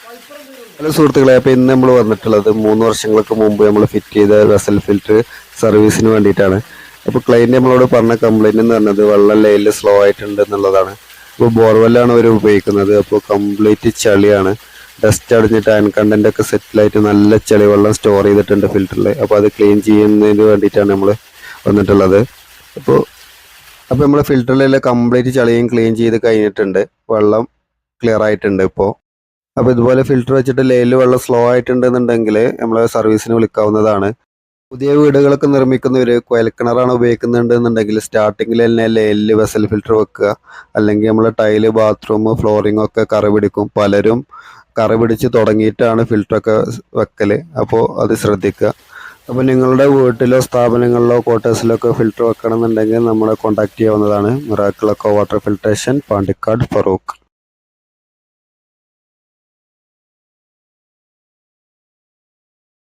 Hello സുഹൃത്തുക്കളെ അപ്പോൾ ഇന്ന് നമ്മൾ വന്നിട്ടുള്ളത് മൂന്ന് വർഷങ്ങൾക്ക് മുമ്പ് നമ്മൾ ഫിറ്റ് ചെയ്ത വെസൽ ഫിൽറ്റർ സർവീസിന് വേണ്ടിയിട്ടാണ്. അപ്പോൾ ക്ലൈന്റ് നമ്മളോട് പറഞ്ഞ കംപ്ലൈന്റ് എന്ന് പറഞ്ഞത് വെള്ളം ലൈനിൽ സ്ലോ ആയിട്ടുണ്ട് എന്നുള്ളതാണ്. അപ്പോൾ ബോർവെല്ലാണ് അവർ ഉപയോഗിക്കുന്നത്. അപ്പോൾ കംപ്ലീറ്റ് ചളിയാണ്. ഡസ്റ്റ് അടിഞ്ഞിട്ട് ആൻ കണ്ടന്റ് ഒക്കെ സെറ്റിലായിട്ട് നല്ല ചളി വെള്ളം സ്റ്റോർ ചെയ്തിട്ടുണ്ട് ഫിൽറ്ററിൽ അപ്പോൾ അത് ക്ലീൻ ചെയ്യുന്നതിന് വേണ്ടിയിട്ടാണ് നമ്മൾ വന്നിട്ടുള്ളത്. അപ്പോൾ അപ്പോൾ നമ്മൾ ഫിൽറ്ററിലെല്ലാം കംപ്ലീറ്റ് ചളിയും ക്ലീൻ ചെയ്ത് കഴിഞ്ഞിട്ടുണ്ട്. വെള്ളം ക്ലിയർ ആയിട്ടുണ്ട് ഇപ്പോൾ അപ്പോൾ ഇതുപോലെ ഫിൽറ്റർ വെച്ചിട്ട് ലേലിൽ വെള്ളം സ്ലോ ആയിട്ടുണ്ടെന്നുണ്ടെങ്കിൽ നമ്മൾ സർവീസിന് വിളിക്കാവുന്നതാണ്. പുതിയ വീടുകളൊക്കെ നിർമ്മിക്കുന്നവർ കുഴൽക്കിണറാണ് ഉപയോഗിക്കുന്നുണ്ടെന്നുണ്ടെങ്കിൽ സ്റ്റാർട്ടിങ്ങിൽ തന്നെ ലേലിൽ വെസൽ ഫിൽറ്റർ വെക്കുക. അല്ലെങ്കിൽ നമ്മൾ ടൈൽ ബാത്റൂം ഫ്ലോറിംഗ് ഒക്കെ കറി പിടിക്കും. പലരും കറി പിടിച്ച് തുടങ്ങിയിട്ടാണ് ഫിൽറ്ററൊക്കെ വെക്കൽ അപ്പോൾ അത് ശ്രദ്ധിക്കുക. അപ്പോൾ നിങ്ങളുടെ വീട്ടിലോ സ്ഥാപനങ്ങളിലോ ക്വാർട്ടേഴ്സിലോ ഒക്കെ ഫിൽറ്റർ വെക്കണമെന്നുണ്ടെങ്കിൽ നമ്മളെ കോൺടാക്ട് ചെയ്യാവുന്നതാണ്. മിറാക്കിളൊക്കെ വാട്ടർ ഫിൽട്രേഷൻ പാണ്ടിക്കാട് ഫറൂഖ്.